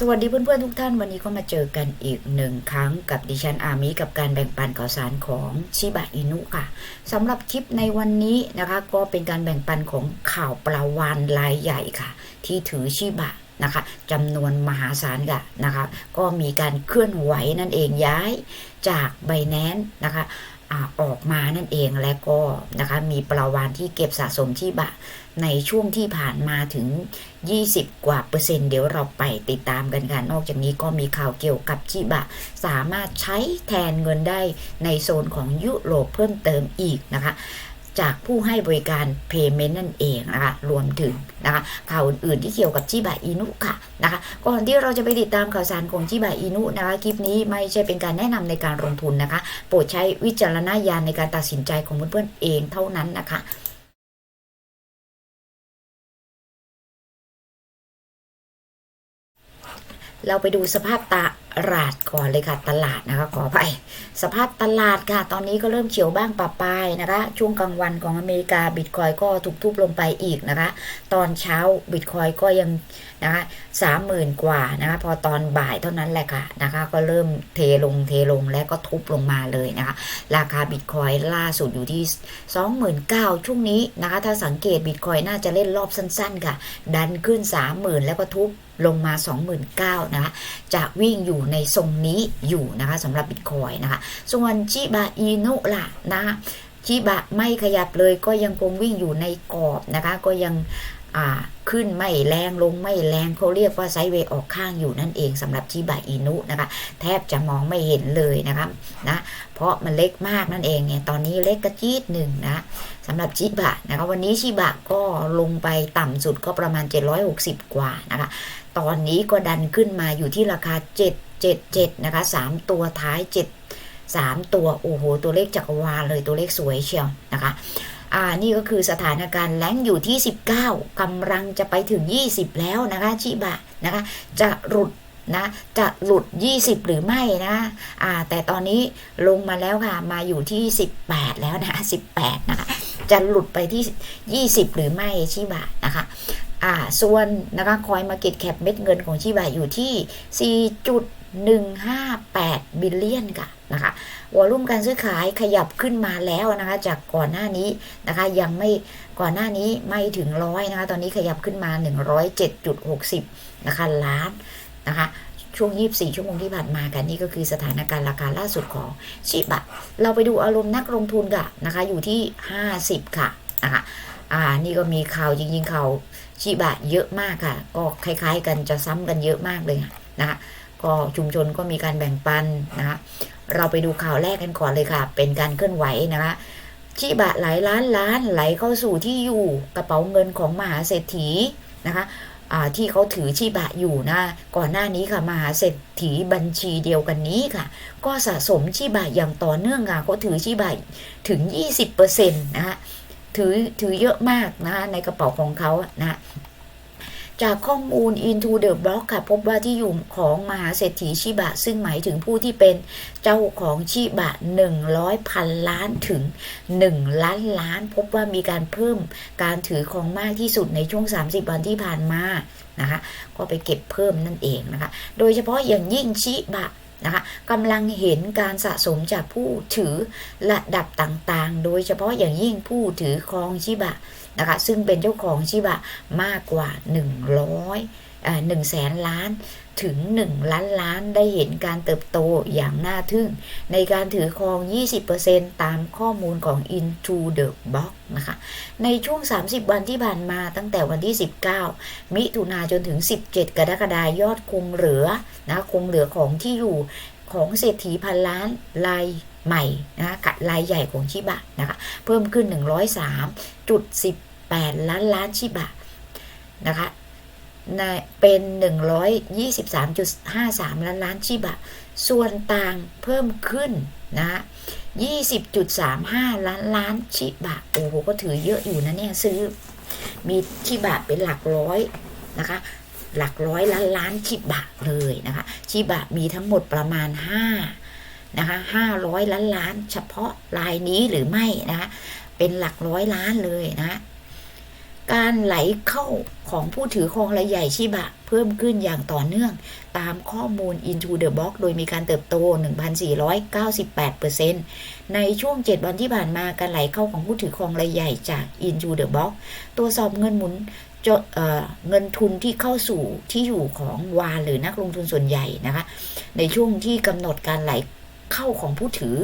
สวัสดีเพื่อนๆทุกท่านวันนี้ก็มาเจอกันอีกหนึ่งครั้งกับดิฉันอามิกับการแบ่งปันข่าวสารของชิบะอินุค่ะสำหรับคลิปในวันนี้นะคะก็เป็นการแบ่งปันของข่าวปลาวานรายใหญ่ค่ะ ที่ถือชิบะนะคะจำนวนมหาศาลค่ะนะคะ ก็มีการเคลื่อนไหวนั่นเองย้ายจากไบแนนนะคะออกมานั่นเองและก็นะคะมีปลาวานที่เก็บสะสมชิบะในช่วงที่ผ่านมาถึง 20 กว่าเปอร์เซ็นต์เดี๋ยวเราไปติดตามกันค่ะ นอกจากนี้ก็มีข่าวเกี่ยวกับชิบะ สามารถใช้แทนเงินได้ในโซนของยุโรปเพิ่มเติมอีกนะคะจากผู้ให้บริการ Payment นั่นเองนะคะ รวมถึงนะคะข่าวอื่นๆที่เกี่ยวกับชิบะอินุค่ะนะคะ ก่อนที่เราจะไปติดตามข่าวสารของชิบะอินุนะคะ คลิปนี้ไม่ใช่เป็นการแนะนำในการลงทุนนะคะ โปรดใช้วิจารณญาณในการตัดสินใจของเพื่อนๆเองเท่านั้นนะคะ เราไปดูสภาพตลาดก่อนเลยค่ะตลาดนะคะขอไปสภาพตลาดค่ะ ตอนนี้ก็เริ่มเฉียวบ้างปะปายนะคะ ช่วงกลางวันของอเมริกาบิตคอยก็ถูกทุบลงไปอีกนะคะ ตอนเช้าบิตคอยก็ยังนะคะสามหมื่นกว่านะคะพอตอนบ่ายเท่านั้นแหละค่ะนะคะ ก็เริ่มเทลงเทลงและก็ทุบลงมาเลยนะคะ ราคาบิตคอยล่าสุดอยู่ที่29,000ช่วงนี้นะคะ ถ้าสังเกตบิตคอยน่าจะเล่นรอบสั้นๆ ค่ะ ดันขึ้น30,000แล้วก็ทุบ ลงมา 29,000นะคะจะวิ่งอยู่ในทรงนี้อยู่นะคะสำหรับบิตคอยนะคะ ส่วนชิบะอินุล่ะนะชิบะไม่ขยับเลยก็ยังคงวิ่งอยู่ในกรอบนะคะ ก็ยังขึ้นไม่แรงลงไม่แรงเขาเรียกว่าไซเวย์ออกข้างอยู่นั่นเองสำหรับชิบะอินุนะคะ แทบจะมองไม่เห็นเลยนะครับนะเพราะมันเล็กมากนั่นเองไงตอนนี้เล็กกระจีดหนึ่งนะ สำหรับชิบะนะคะวันนี้ชิบะก็ลงไปต่ำสุดก็ประมาณ 760 กว่านะคะตอนนี้ก็ดันขึ้นมาอยู่ที่ราคา 777 นะคะ 3 ตัวท้าย 7 3 ตัว โอ้โห ตัวเลขจักรวาลเลยตัวเลขสวยเชียวนะคะอ่านี่ก็คือสถานการณ์แรงอยู่ที่ 19กำลังจะไปถึง 20 แล้วนะคะชิบะนะคะจะหลุดนะจะหลุด 20 หรือไม่นะอ่าแต่ตอนนี้ลงมาแล้วค่ะ มาอยู่ที่ 18 แล้วนะ 18 นะคะ จะหลุดไปที่ 20 หรือไม่ชิบะนะคะอ่าส่วนนะคะคอยมาเก็ตแคปเม็ดเงินของชิบะอยู่ที่ 4.158 บิลเลียนค่ะนะคะวอลุ่มการซื้อขายขยับขึ้นมาแล้วนะคะจากก่อนหน้านี้นะคะยังไม่ก่อนหน้านี้ไม่ถึงร้อยนะคะตอนนี้ขยับขึ้นมา 107.60นะคะล้านนะคะ ช่วง 24 ชั่วโมงที่ผ่านมากันนี่ก็คือสถานการณ์ราคาล่าสุดของชิบะ เราไปดูอารมณ์นักลงทุนกันนะคะ อยู่ที่ 50 ค่ะนะคะอ่านี่ก็มีข่าวจริงๆข่าวชิบะเยอะมากค่ะ ก็คล้ายๆ กันจะซ้ำกันเยอะมากเลยนะคะก็ชุมชนก็มีการแบ่งปันนะคะเราไปดูข่าวแรกกันก่อนเลยค่ะ เป็นการเคลื่อนไหวนะคะชิบะหลายล้านล้านไหลเข้าสู่ที่อยู่กระเป๋าเงินของมหาเศรษฐีนะคะ ที่เขาถือชีบะอยู่นะ ก่อนหน้านี้ค่ะมหาเศรษฐีบัญชีเดียวกันนี้ค่ะ ก็สะสมชีบะอย่างต่อเนื่องค่ะเขาถือชีบะถึง 20%นะฮะถือถือเยอะมากนะคะในกระเป๋าของเขาอะนะ จากข้อมูล Into the Block ค่ะ พบว่าที่อยู่ของมหาเศรษฐีชิบะ ซึ่งหมายถึงผู้ที่เป็นเจ้าของชิบะ 100พันล้านถึง 1 ล้านล้าน พบว่ามีการเพิ่มการถือของมากที่สุดในช่วง 30 วันที่ผ่านมานะคะก็ไปเก็บเพิ่มนั่นเองนะคะ โดยเฉพาะอย่างยิ่งชิบะ นะคะกำลังเห็นการสะสมจากผู้ถือระดับต่างๆ โดยเฉพาะอย่างยิ่งผู้ถือครองชิบะนะคะซึ่งเป็นเจ้าของชิบะมากกว่า 100 อ่า1แสนล้านถึง 1 ล้านล้านได้เห็นการเติบโตอย่างน่าทึ่ง ในการถือครอง 20%ตามข้อมูลของ Into the Box นะคะ ในช่วง 30 วันที่ผ่านมาตั้งแต่วันที่ 19 มิถุนาจนถึง 17 กรกฎาคมยอดคงเหลือนะคงเหลือของที่อยู่ของเศรษฐีพันล้านรายใหม่นะคะกับรายใหญ่ของชิบะนะคะเพิ่มขึ้น 103.18 ล้านล้านชิบะนะคะ เป็น 123.53 ล้านล้านชิบะ ส่วนต่างเพิ่มขึ้นนะ20.35 ล้านล้านชิบะ โอ้โห ก็ถือเยอะอยู่นะเนี่ย ซื้อมีชิบะเป็นหลักร้อยนะคะ หลักร้อยล้านล้านชิบะเลยนะคะ ชิบะมีทั้งหมดประมาณ 5 นะคะ500 ล้านล้าน เฉพาะรายนี้หรือไม่นะคะ เป็นหลักร้อยล้านเลยนะ การไหลเข้าของผู้ถือครองรายใหญ่ชิบะ เพิ่มขึ้นอย่างต่อเนื่อง ตามข้อมูล Into the Box โดยมีการเติบโต 1,498%ในช่วง 7 วันที่ผ่านมาการไหลเข้าของผู้ถือครองรายใหญ่จาก Into the Box ตรวสอบเงินหมุนเเงินทุนที่เข้าสู่ที่อยู่ของวานหรือนักลงทุนส่วนใหญ่นะคะ ในช่วงที่กำหนดการไหลเข้าของผู้ถือ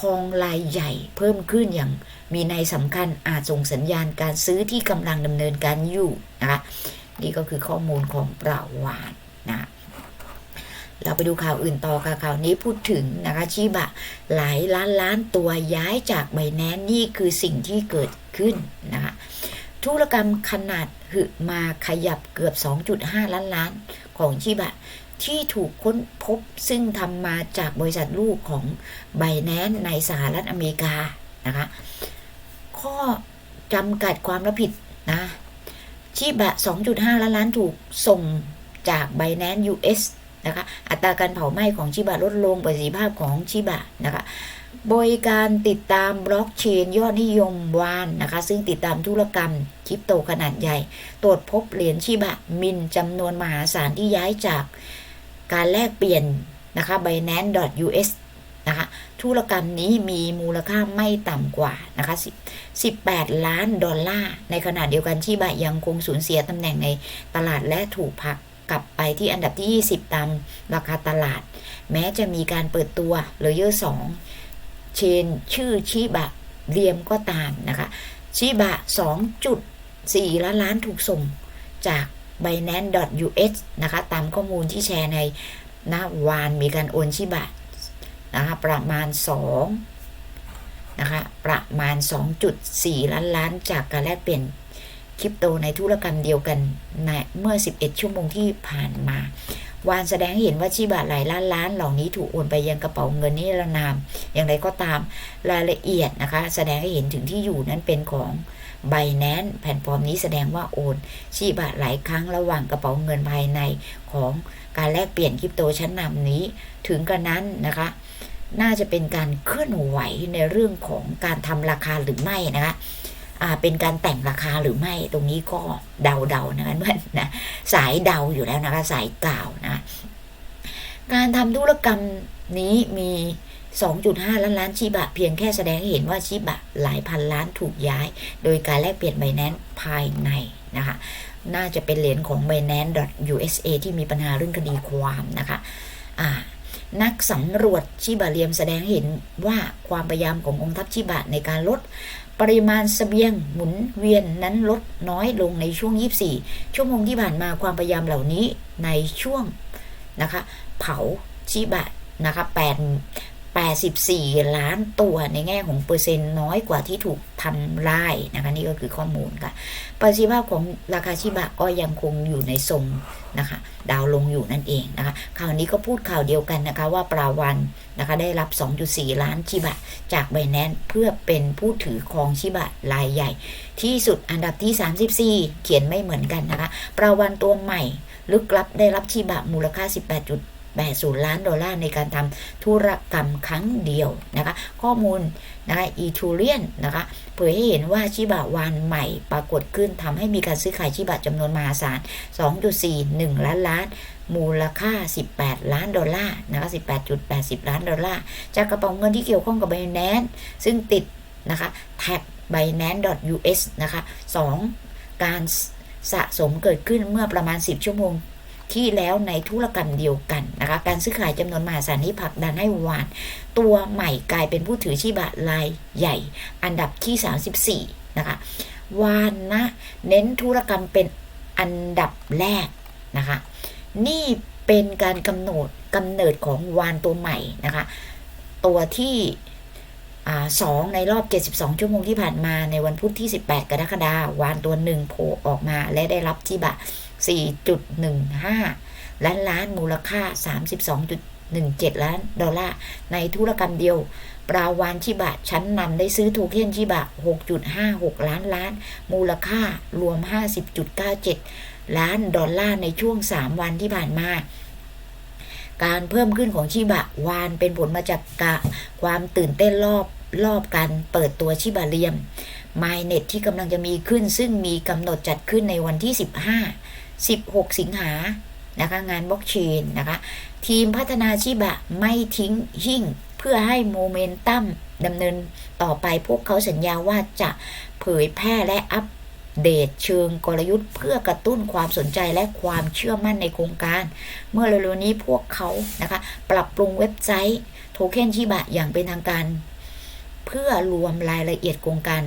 คองรายใหญ่เพิ่มขึ้นอย่างมีในสำคัญอาจส่งสัญญาณการซื้อที่กำลังดำเนินการอยู่นะคะนี่ก็คือข้อมูลของปราวานนะเราไปดูข่าวอื่นต่อค่ะข่าวนี้พูดถึงนะคะชิบะหลายล้านล้านตัวย้ายจากไบแนนนี่คือสิ่งที่เกิดขึ้นนะคะธุรกรรมขนาดหึมาขยับเกือบ 2.5 ล้านล้านของชิบะ ที่ถูกค้นพบซึ่งทำมาจากบริษัทลูกของไบแนนในสหรัฐอเมริกานะคะ ข้อจำกัดความรับผิดนะชิบะ 2.5 ล้านล้านถูกส่งจากไบแนน US นะคะ อัตราการเผาไหม้ของชิบะลดลงประสิทธิภาพของชิบะนะคะบริการติดตามบล็อกเชนยอดนิยมวานนะคะ ซึ่งติดตามธุรกรรมคริปโตขนาดใหญ่ ตรวจพบเหรียญชิบะมินจำนวนมหาศาลที่ย้ายจาก การแลกเปลี่ยนนะคะ Binance.us นะคะธุรกรรมนี้มีมูลค่าไม่ต่ำกว่านะคะ18 ล้านดอลลาร์ในขณะเดียวกันที่บะยังคงสูญเสียตำแหน่งในตลาดและถูกผลักกลับไปที่อันดับที่ 20 ตามราคาตลาด แม้จะมีการเปิดตัวเลเยอร์2เชนชื่อชิบะเรียมก็ตามนะคะชิบะ 2.4 ล้านล้านถูกส่งจาก Binance.us นะคะ ตามข้อมูลที่แชร์ในนะวานมีการโอนชิบะนะคะ ประมาณ 2 นะคะ ประมาณ 2.4 ล้านล้าน จากการแลกเปลี่ยนคริปโตในธุรกรรมเดียวกันในเมื่อ 11 ชั่วโมงที่ผ่านมาวานแสดงให้เห็นว่าชิบะหลายล้านล้านเหล่านี้ถูกโอนไปยังกระเป๋าเงินนิรนาม อย่างไรก็ตามรายละเอียดนะคะ แสดงให้เห็นถึงที่อยู่นั้นเป็นของ b i n a n c e แผ่นฟอร์มนี้แสดงว่าโอนชีบะหลายครั้งระหว่างกระเป๋าเงินภายในของการแลกเปลี่ยนคริปโตชั้นนำนี้ ถึงกระนั้นนะคะ น่าจะเป็นการเคลื่อนไหวในเรื่องของการทำราคาหรือไม่นะคะอ่าเป็นการแต่งราคาหรือไม่ตรงนี้ก็เดาๆนะคะเพื่อนนะสายเดาอยู่แล้วนะคะสายกล่าวนะการทำธุรกรรม นี้มี 2.5 ล้านล้านชิบะ เพียงแค่แสดงให้เห็นว่าชิบะหลายพันล้านถูกย้าย โดยการแลกเปลี่ยนไบแนนภายในนะคะ น่าจะเป็นเหรียญของ Binance.USA ที่มีปัญหาเรื่องคดีความนะคะอ่านักสำรวจชิบะเรียมแสดงเห็นว่าความพยายามขององค์ทัพชิบะในการลดปริมาณสเสบียงหมุนเวียนนั้นลดน้อยลงในช่วง 24 ชั่วโมงที่ผ่านมาความพยายามเหล่านี้ในช่วงนะคะ เผาชิบะ นะคะ8 84 ล้านตัวในแง่ของเปอร์เซ็นต์น้อยกว่าที่ถูกทำลายนะคะนี่ก็คือข้อมูลค่ะประสิทธิภาพของราคาชิบะก็ยังคงอยู่ในทรงนะคะดาวลงอยู่นั่นเองนะคะข่าวนี้ก็พูดข่าวเดียวกันนะคะว่าปราวันนะคะได้รับ 2.4 ล้านชิบะ จากไบแนนเพื่อเป็นผู้ถือครองชิบะรายใหญ่ ที่สุดอันดับที่ 34 เขียนไม่เหมือนกันนะคะปราวันตัวใหม่ ลึกลับได้รับชิบะมูลค่า 18 80ล้านดอลลาร์ในการทำธุรกรรมครั้งเดียวนะคะ ข้อมูลนะคะอีทูเรียนนะคะเผยให้เห็นว่าชิบะวานใหม่ปรากฏขึ้นทำให้มีการซื้อขายชิบะจำนวนมหาศาล 2.41 ล้านล้าน มูลค่า 18 ล้านดอลลาร์นะคะ18.80 ล้านดอลลาร์ จากกระเป๋าเงินที่เกี่ยวข้องกับ Binance ซึ่งติดนะคะแท็ก binance.us นะคะ 2. การสะสมเกิดขึ้นเมื่อประมาณ 10 ชั่วโมง ที่แล้วในธุรกรรมเดียวกันนะคะการซื้อขายจำนวนมหาศาลนี้ผลักดันให้วาน ตัวใหม่กลายเป็นผู้ถือชีบะรายใหญ่ อันดับที่ 34 นะคะวานนะเน้นธุรกรรมเป็นอันดับแรกนะคะนี่เป็นการกำหนดกำเนิดของวานตัวใหม่นะคะตัวที่ สองในรอบ 72 ชั่วโมงที่ผ่านมาในวันพุธที่ 18 กรกฎาคมวานตัวหนึ่งโผล่ออกมาและได้รับที่บะ 4.15 ล้านล้านมูลค่า 32.17 ล้านดอลลาร์ ในธุรกรรมเดียว ปราวานชิบะ ชั้นนำได้ซื้อโทเค็นชิบะ 6.56 ล้านล้าน มูลค่ารวม 50.97 ล้านดอลลาร์ในช่วง 3 วันที่ผ่านมาการเพิ่มขึ้นของชิบะวานเป็นผลมาจากกะความตื่นเต้นรอบ รอบการเปิดตัวชิบะเรียม MyNet ที่กำลังจะมีขึ้น ซึ่งมีกำหนดจัดขึ้นในวันที่ 15 16 สิงหานะคะงานบล็อกเชนนะคะ ทีมพัฒนาชิบะไม่ทิ้งหิ่ง เพื่อให้โมเมนตัมดำเนินต่อไปพวกเขาสัญญาว่าจะเผยแพร่และอัปเดตเชิงกลยุทธ์เพื่อกระตุ้นความสนใจและความเชื่อมั่นในโครงการ เมื่อเร็วๆนี้พวกเขานะคะ ปรับปรุงเว็บไซต์ โทเค็นชิบะอย่างเป็นทางการ เพื่อรวมรายละเอียดโครงการ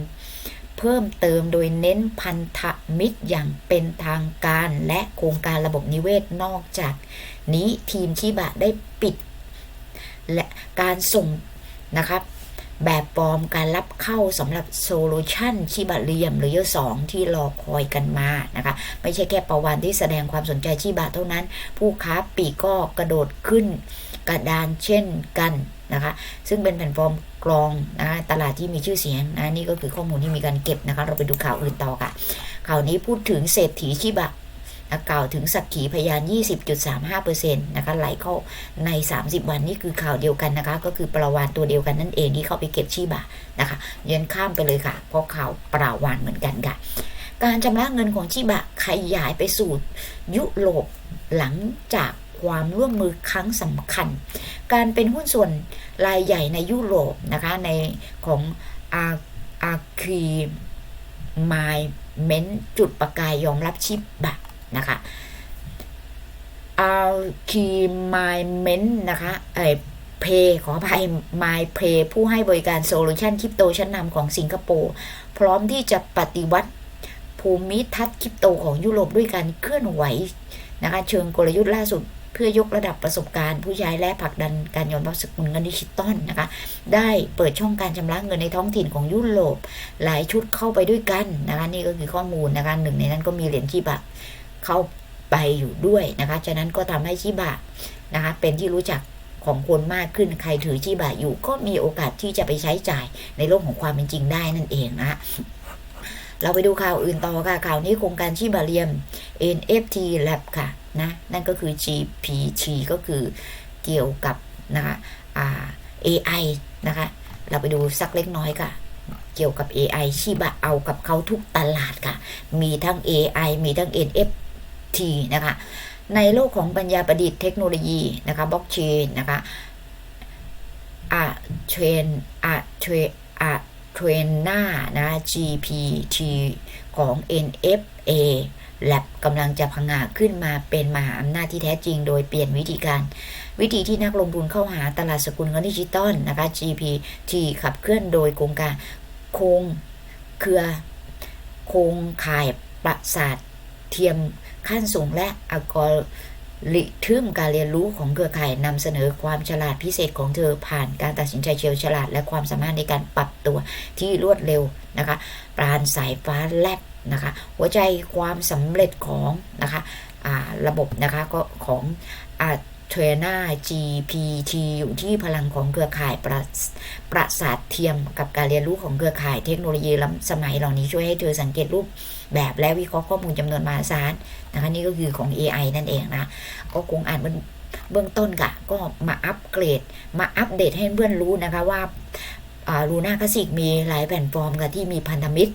เพิ่มเติมโดยเน้นพันธมิตรอย่างเป็นทางการและโครงการระบบนิเวศนอกจาก นี้ทีมชิบะได้ปิด และการส่งนะครับแบบปลอมการรับเข้าสำหรับโซลูชันชิบะเรียมหรือสองที่รอคอยกันมานะคะ ไม่ใช่แค่ประวันที่แสดงความสนใจชิบะเท่านั้น ผู้ค้าปีก็กระโดดขึ้นกระดานเช่นกัน นะคะ ซึ่งเป็นแพลตฟอร์มกรองนะตลาดที่มีชื่อเสียงนะนี่ก็คือข้อมูลที่มีการเก็บนะคะ เราไปดูข่าวอื่นต่อค่ะ ข่าวนี้พูดถึงเศรษฐีชิบะนะกล่าวถึงสักขีพยาน 20.35%นะคะไหลเข้าใน 30 วันนี่คือข่าวเดียวกันนะคะ ก็คือปลาวานตัวเดียวกันนั่นเองที่เข้าไปเก็บชีบะนะคะเยันข้ามไปเลยค่ะ เพราะข่าวปลาวานเหมือนกันค่ะ การชำระเงินของชิบะขยายไปสู่ยุโรปหลังจาก ความร่วมมือครั้งสำคัญ การเป็นหุ้นส่วนรายใหญ่ในยุโรปนะคะในของอาอาคีมายเมนจุดประกายยอมรับชิบะนะคะอาคีมายเมนนะคะเอเพขออภัยมายเพผู้ให้บริการโซลูชันคริปโตชั้นนำของสิงคโปร์พร้อมที่จะปฏิวัติภูมิทัศน์คริปโตของยุโรปด้วยการเคลื่อนไหวนะคะเชิงกลยุทธ์ล่าสุด พื่อยกระดับประสบการณ์ ผู้ใช้และผลักดันการยอมรับสกุลเงินดิจิตอลนะคะ ได้เปิดช่องการชำระเงินในท้องถิ่นของยุโรปหลายชุดเข้าไปด้วยกันนะคะนี่ก็คือข้อมูลนะคะหนึ่งในนั้นก็มีเหรียญชีบะเข้าไปอยู่ด้วยนะคะ ฉะนั้นก็ทำให้ชิบะนะคะเป็นที่รู้จักของคนมากขึ้นใครถือชิบะอยู่ก็มีโอกาสที่จะไปใช้จ่ายในโลกของความเป็นจริงได้นั่นเองนะ เราไปดูข่าวอื่นต่อค่ะ ข่าวนี้โครงการชิบะเรียม NFT Lab ค่ะนะนั่นก็คือ GPT ก็คือเกี่ยวกับนะคะอ่า AI นะคะ เราไปดูสักเล็กน้อยค่ะ เกี่ยวกับ AI ชิบะเอากับเขาทุกตลาดค่ะ มีทั้ง AI มีทั้ง NFT นะคะ ในโลกของปัญญาประดิษฐ์เทคโนโลยีนะคะบล็อกเชนนะคะอะเทรนอะเทรอะ เทรนหน้านะ GPT ของ NFA Lab กำลังจะพังาขึ้นมาเป็นมหาอำนาจที่แท้จริง โดยเปลี่ยนวิธีการ วิธีที่นักลงทุนเข้าหาตลาดสกุลเงินดิจิตอลนะคะ GPT ขับเคลื่อนโดยโครงการโครงเครือโครงข่ายประสาทเทียมขั้นสูงและอัลกอริ ทึมการเรียนรู้ของเครือข่ายนำเสนอความฉลาดพิเศษของเธอผ่านการตัดสินใจเฉียวฉลาด และความสามารถในการปรับตัวที่รวดเร็วนะคะปราณสายฟ้าแลบนะคะหัวใจความสำเร็จของนะคะระบบนะคะก็ของอ เทรนา GPT อยู่ที่พลังของเครือข่ายประประสาทเทียมกับการเรียนรู้ของเครือข่ายเทคโนโลยีล้ำสมัยเหล่านี้ช่วยให้เธอสังเกตรูปแบบและวิเคราะห์ข้อมูลจำนวนมหาศาลนะคะนี่ก็คือของ AI นั่นเองนะ ก็คงอ่านเบื้องต้นกะก็มาอัปเกรด มาอัปเดตให้เพื่อนรู้นะคะว่า ลูน่าคลาสิกมีหลายแพลตฟอร์มค่ะที่มีพันธมิตร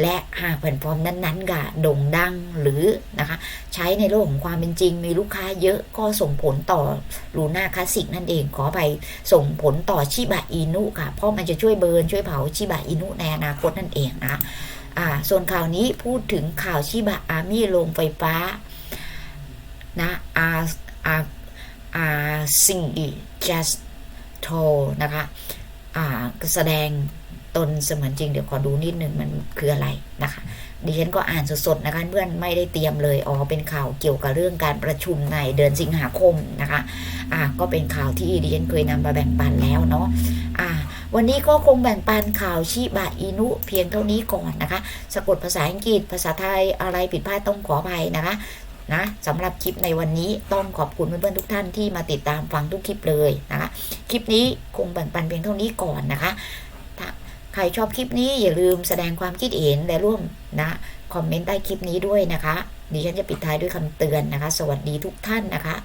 และหากแพลตฟอร์มนั้นๆค่ะโด่งดังหรือนะคะใช้ในโลกของความเป็นจริง มีลูกค้าเยอะก็ส่งผลต่อลูน่าคลาสิกนั่นเองขอไปส่งผลต่อชิบะอินุค่ะ เพราะมันจะช่วยเบิร์นช่วยเผาชิบะอินุในอนาคตนั่นเองนะอ่าส่วนข่าวนี้พูดถึงข่าวชิบะอาร์มี่โรงไฟฟ้านะอาอาอาซิจัสโทนะคะ แสดงตนเสมือนจริงเดี๋ยวขอดูนิดหนึ่งมันคืออะไรนะคะดิฉันก็อ่านสดๆนะคะเพื่อนไม่ได้เตรียมเลยอ๋อเป็นข่าวเกี่ยวกับเรื่องการประชุมในเดือนสิงหาคมนะคะอ่าก็เป็นข่าวที่ดิฉันเคยนำมาแบ่งปันแล้วเนาะอ่าวันนี้ก็คงแบ่งปันข่าวชิบะอินุเพียงเท่านี้ก่อนนะคะ สะกดภาษาอังกฤษภาษาไทยอะไรผิดพลาดต้องขออภัยนะคะ นะสำหรับคลิปในวันนี้ต้องขอบคุณเพื่อนๆทุกท่านที่มาติดตามฟังทุกคลิปเลยนะคะคลิปนี้คงแบ่งปันเพียงเท่านี้ก่อนนะคะถ้าใครชอบคลิปนี้อย่าลืมแสดงความคิดเห็นและร่วมนะคอมเมนต์ใต้คลิปนี้ด้วยนะคะดิฉันจะปิดท้ายด้วยคำเตือนนะคะ สวัสดีทุกท่านนะคะ